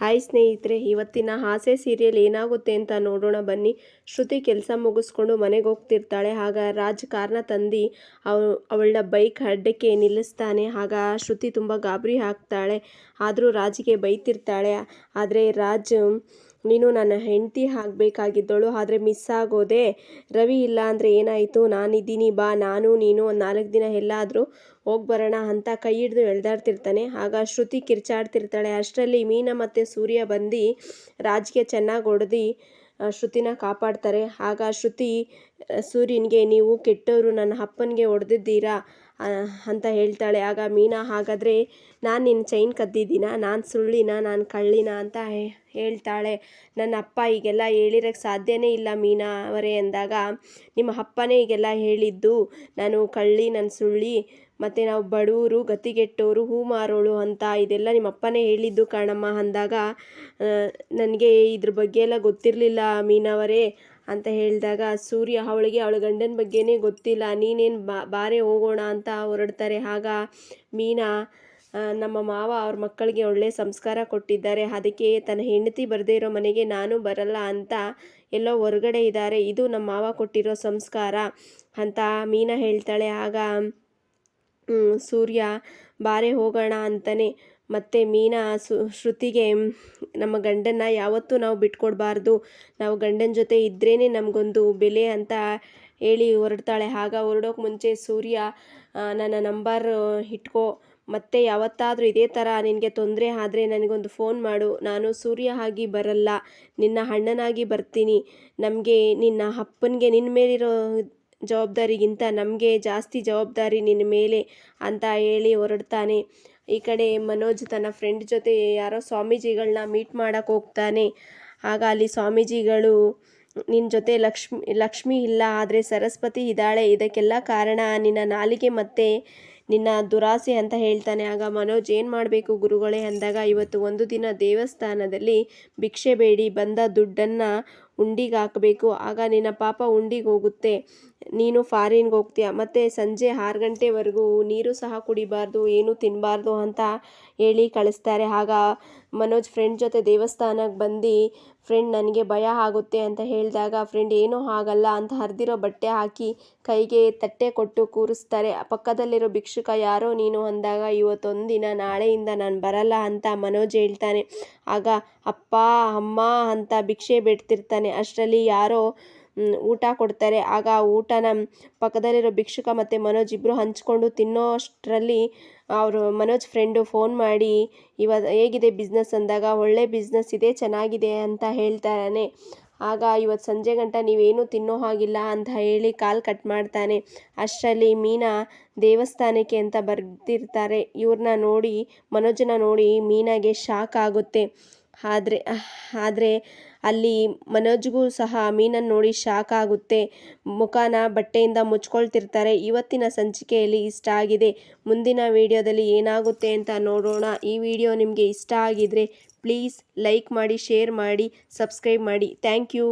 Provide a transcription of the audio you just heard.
Hi ಸ್ನೇಹಿತರೆ, ಇವತ್ತಿನ ಹಾಸೆ serial ಏನಾಗುತ್ತೆ ಅಂತ ನೋಡೋಣ ಬನ್ನಿ. ಶ್ರುತಿ ಕೆಲಸ ಮುಗಿಸ್ಕೊಂಡು ಮನೆಗೆ ಹೋಗ್ತಿರ್ತಾಳೆ. ಆಗ ರಾಜ್ ಕಾರ್ನ ತಂದು ಅವ ಅವಳ ಬೈಕ್ ಅಡ್ಡಕ್ಕೆ ನಿಲ್ಲಿಸ್ತಾನೆ. ಆಗ ಶ್ರುತಿ ತುಂಬ ಗಾಬರಿ ಹಾಕ್ತಾಳೆ. ಆದರೂ ರಾಜ್ಗೆ ಬೈತಿರ್ತಾಳೆ. ಆದರೆ ರಾಜ್ ನೀನು ನನ್ನ ಹೆಂಡತಿ ಆಗಬೇಕಾಗಿದ್ದಳು, ಆದರೆ ಮಿಸ್ ಆಗೋದೆ ರವಿ ಇಲ್ಲ ಅಂದರೆ ಏನಾಯಿತು? ನಾನಿದ್ದೀನಿ, ಬಾ, ನಾನು, ನೀನು, ಒಂದು ನಾಲ್ಕು ದಿನ ಎಲ್ಲಾದರೂ ಹೋಗಿ ಬರೋಣ ಅಂತ ಕೈ ಹಿಡಿದು ಎಳ್ದಾಡ್ತಿರ್ತಾನೆ. ಆಗ ಶ್ರುತಿ ಕಿರ್ಚಾಡ್ತಿರ್ತಾಳೆ. ಅಷ್ಟರಲ್ಲಿ ಮೀನಾ ಮತ್ತು ಸೂರ್ಯ ಬಂದು ರಾಜ್ಗೆ ಚೆನ್ನಾಗಿ ಹೊಡೆದು ಶ್ರುತಿನ ಕಾಪಾಡ್ತಾರೆ. ಆಗ ಶ್ರುತಿ ಸೂರ್ಯನಿಗೆ, ನೀವು ಕೆಟ್ಟವರು ನನ್ನ ಅಪ್ಪನಿಗೆ ಹೊಡೆದಿದ್ದೀರಾ? ಅಂತ ಹೇಳ್ತಾಳೆ. ಆಗ ಮೀನಾ, ಹಾಗಾದರೆ ನಾನು ನಿನ್ನ ಚೈನ್ ಕದ್ದಿದ್ದೀನ? ನಾನು ಸುಳ್ಳಿನ? ನಾನು ಕಳ್ಳಿನ ಅಂತ ಹೇಳ್ತಾಳೆ. ನನ್ನ ಅಪ್ಪ ಈಗೆಲ್ಲ ಹೇಳಿರೋಕ್ಕೆ ಸಾಧ್ಯನೇ ಇಲ್ಲ ಮೀನಾ ಅವರೇ ಅಂದಾಗ. ನಿಮ್ಮ ಅಪ್ಪನೇ ಈಗೆಲ್ಲ ಹೇಳಿದ್ದು. ನಾನು ಕಳ್ಳಿ ನನ್ನ ಸುಳ್ಳಿ, ಮತ್ತು ನಾವು ಬಡವರು ಗತಿಗೆಟ್ಟವರು ಹೂ ಮಾರೋಳು ಅಂತ ಇದೆಲ್ಲ ನಿಮ್ಮ ಅಪ್ಪನೇ ಹೇಳಿದ್ದು ಕಾಣಮ್ಮ ಅಂದಾಗ. ನನಗೆ ಇದ್ರ ಬಗ್ಗೆ ಎಲ್ಲ ಗೊತ್ತಿರಲಿಲ್ಲ ಮೀನವರೇ ಅಂತ ಹೇಳಿದಾಗ, ಸೂರ್ಯ, ಅವಳಿಗೆ ಅವಳ ಗಂಡನ ಬಗ್ಗೆನೇ ಗೊತ್ತಿಲ್ಲ. ನೀನೇನು ಬಾರೆ ಹೋಗೋಣ ಅಂತ ಹೊರಡ್ತಾರೆ. ಆಗ ಮೀನಾ ನಮ್ಮ ಮಾವ ಅವ್ರ ಮಕ್ಕಳಿಗೆ ಒಳ್ಳೆಯ ಸಂಸ್ಕಾರ ಕೊಟ್ಟಿದ್ದಾರೆ. ಅದಕ್ಕೆ ತನ್ನ ಹೆಂಡತಿ ಬರದೇ ಇರೋ ಮನೆಗೆ ನಾನು ಬರಲ್ಲ ಅಂತ ಎಲ್ಲೋ ಹೊರಗಡೆ ಇದ್ದಾರೆ. ಇದು ನಮ್ಮ ಮಾವ ಕೊಟ್ಟಿರೋ ಸಂಸ್ಕಾರ ಅಂತ ಮೀನಾ ಹೇಳ್ತಾಳೆ. ಆಗ ಸೂರ್ಯ, ಬಾರೆ ಹೋಗೋಣ ಅಂತಾನೆ. ಮತ್ತು ಮೀನಾ ಸು, ಶ್ರುತಿಗೆ ನಮ್ಮ ಗಂಡನ್ನ ಯಾವತ್ತೂ ನಾವು ಬಿಟ್ಕೊಡ್ಬಾರ್ದು. ನಾವು ಗಂಡನ ಜೊತೆ ಇದ್ರೇ ನಮಗೊಂದು ಬೆಲೆ ಅಂತ ಹೇಳಿ ಹೊರಡ್ತಾಳೆ. ಆಗ ಹೊರಡೋಕೆ ಮುಂಚೆ ಸೂರ್ಯ ನನ್ನ ನಂಬರ್ ಇಟ್ಕೋ. ಮತ್ತೆ ಯಾವತ್ತಾದರೂ ಇದೇ ಥರ ನಿನಗೆ ತೊಂದರೆ ಆದರೆ ನನಗೊಂದು ಫೋನ್ ಮಾಡು. ನಾನು ಸೂರ್ಯ ಆಗಿ ಬರಲ್ಲ. ನಿನ್ನ ಅಣ್ಣನಾಗಿ ಬರ್ತೀನಿ. ನಮಗೆ, ನಿನ್ನ ಅಪ್ಪನಿಗೆ ನಿನ್ನ ಮೇಲಿರೋ ಜವಾಬ್ದಾರಿಗಿಂತ ನಮಗೆ ಜಾಸ್ತಿ ಜವಾಬ್ದಾರಿ ನಿನ್ನ ಮೇಲೆ ಅಂತ ಹೇಳಿ ಹೊರಡ್ತಾನೆ. ಈ ಕಡೆ ಮನೋಜ್ ತನ್ನ ಫ್ರೆಂಡ್ ಜೊತೆ ಯಾರೋ ಸ್ವಾಮೀಜಿಗಳನ್ನ ಮೀಟ್ ಮಾಡೋಕ್ಕೆ ಹೋಗ್ತಾನೆ. ಆಗ ಅಲ್ಲಿ ಸ್ವಾಮೀಜಿಗಳು ನಿನ್ನ ಜೊತೆ ಲಕ್ಷ್ಮಿ ಲಕ್ಷ್ಮಿ ಇಲ್ಲ, ಆದರೆ ಸರಸ್ವತಿ ಇದ್ದಾಳೆ. ಇದಕ್ಕೆಲ್ಲ ಕಾರಣ ನಿನ್ನ ನಾಲಿಗೆ ಮತ್ತು ನಿನ್ನ ದುರಾಸೆ ಅಂತ ಹೇಳ್ತಾನೆ. ಆಗ ಮನೋಜ್, ಏನು ಮಾಡಬೇಕು ಗುರುಗಳೇ? ಅಂದಾಗ, ಇವತ್ತು ಒಂದು ದಿನ ದೇವಸ್ಥಾನದಲ್ಲಿ ಭಿಕ್ಷೆ ಬೇಡಿ, ಬಂದ ದುಡ್ಡನ್ನು ಉಂಡಿಗೆ ಹಾಕಬೇಕು. ಆಗ ನಿನ್ನ ಪಾಪ ಉಂಡಿಗೆ ಹೋಗುತ್ತೆ. ನೀನು ಫಾರಿನ್ಗೆ ಹೋಗ್ತೀಯ? ಮತ್ತು ಸಂಜೆ ಆರು ಗಂಟೆವರೆಗೂ ನೀರು ಸಹ ಕುಡಿಬಾರ್ದು, ಏನೂ ತಿನ್ನಬಾರ್ದು ಅಂತ ಹೇಳಿ ಕಳಿಸ್ತಾರೆ. ಆಗ ಮನೋಜ್ ಫ್ರೆಂಡ್ ಜೊತೆ ದೇವಸ್ಥಾನಕ್ಕೆ ಬಂದು ಫ್ರೆಂಡ್ ನನಗೆ ಭಯ ಆಗುತ್ತೆ ಅಂತ ಹೇಳಿದಾಗ ಫ್ರೆಂಡ್ ಏನೂ ಆಗಲ್ಲ ಅಂತ ಹರಿದಿರೋ ಬಟ್ಟೆ ಹಾಕಿ ಕೈಗೆ ತಟ್ಟೆ ಕೊಟ್ಟು ಕೂರಿಸ್ತಾರೆ. ಪಕ್ಕದಲ್ಲಿರೋ ಭಿಕ್ಷುಕ, ಯಾರೋ ನೀನು? ಅಂದಾಗ ಇವತ್ತೊಂದಿನ ನಾಳೆಯಿಂದ ನಾನು ಬರಲ್ಲ ಅಂತ ಮನೋಜ್ ಹೇಳ್ತಾನೆ. ಆಗ, ಅಪ್ಪ, ಅಮ್ಮ ಅಂತ ಭಿಕ್ಷೆ ಬಿಡ್ತಿರ್ತಾನೆ. ಅಷ್ಟರಲ್ಲಿ ಯಾರೋ ಊಟ ಕೊಡ್ತಾರೆ. ಆಗ ಆ ಊಟನ ಪಕ್ಕದಲ್ಲಿರೋ ಭಿಕ್ಷುಕ ಮತ್ತು ಮನೋಜ್ ಇಬ್ಬರು ಹಂಚ್ಕೊಂಡು ತಿನ್ನೋ ಅಷ್ಟರಲ್ಲಿ ಅವರು ಮನೋಜ್ ಫ್ರೆಂಡು ಫೋನ್ ಮಾಡಿ ಇವತ್ತು ಹೇಗಿದೆ ಬಿಸ್ನೆಸ್ ಅಂದಾಗ, ಒಳ್ಳೆ ಬಿಸ್ನೆಸ್ ಇದೆ, ಚೆನ್ನಾಗಿದೆ ಅಂತ ಹೇಳ್ತಾನೆ. ಆಗ ಇವತ್ತು ಸಂಜೆ ಗಂಟ ನೀವೇನೂ ತಿನ್ನೋ ಹಾಗಿಲ್ಲ ಅಂತ ಹೇಳಿ ಕಾಲ್ ಕಟ್ ಮಾಡ್ತಾನೆ. ಅಷ್ಟರಲ್ಲಿ ಮೀನಾ ದೇವಸ್ಥಾನಕ್ಕೆ ಅಂತ ಬರ್ತಿರ್ತಾರೆ ಇವ್ರನ್ನ ನೋಡಿ, ಮನೋಜನ ನೋಡಿ ಮೀನಾಗೆ ಶಾಕ್ ಆಗುತ್ತೆ. ಆದರೆ ಆದರೆ ಅಲ್ಲಿ ಮನೋಜ್ಗೂ ಸಹ ಮೀನನ್ನು ನೋಡಿ ಶಾಕ್ ಆಗುತ್ತೆ. ಮುಖಾನ ಬಟ್ಟೆಯಿಂದ ಮುಚ್ಕೊಳ್ತಿರ್ತಾರೆ. ಇವತ್ತಿನ ಸಂಚಿಕೆಯಲ್ಲಿ ಇಷ್ಟ ಆಗಿದೆ. ಮುಂದಿನ ವಿಡಿಯೋದಲ್ಲಿ ಏನಾಗುತ್ತೆ ಅಂತ ನೋಡೋಣ. ಈ ವಿಡಿಯೋ ನಿಮಗೆ ಇಷ್ಟ ಆಗಿದರೆ ಪ್ಲೀಸ್ ಲೈಕ್ ಮಾಡಿ, ಶೇರ್ ಮಾಡಿ, ಸಬ್ಸ್ಕ್ರೈಬ್ ಮಾಡಿ. Thank you.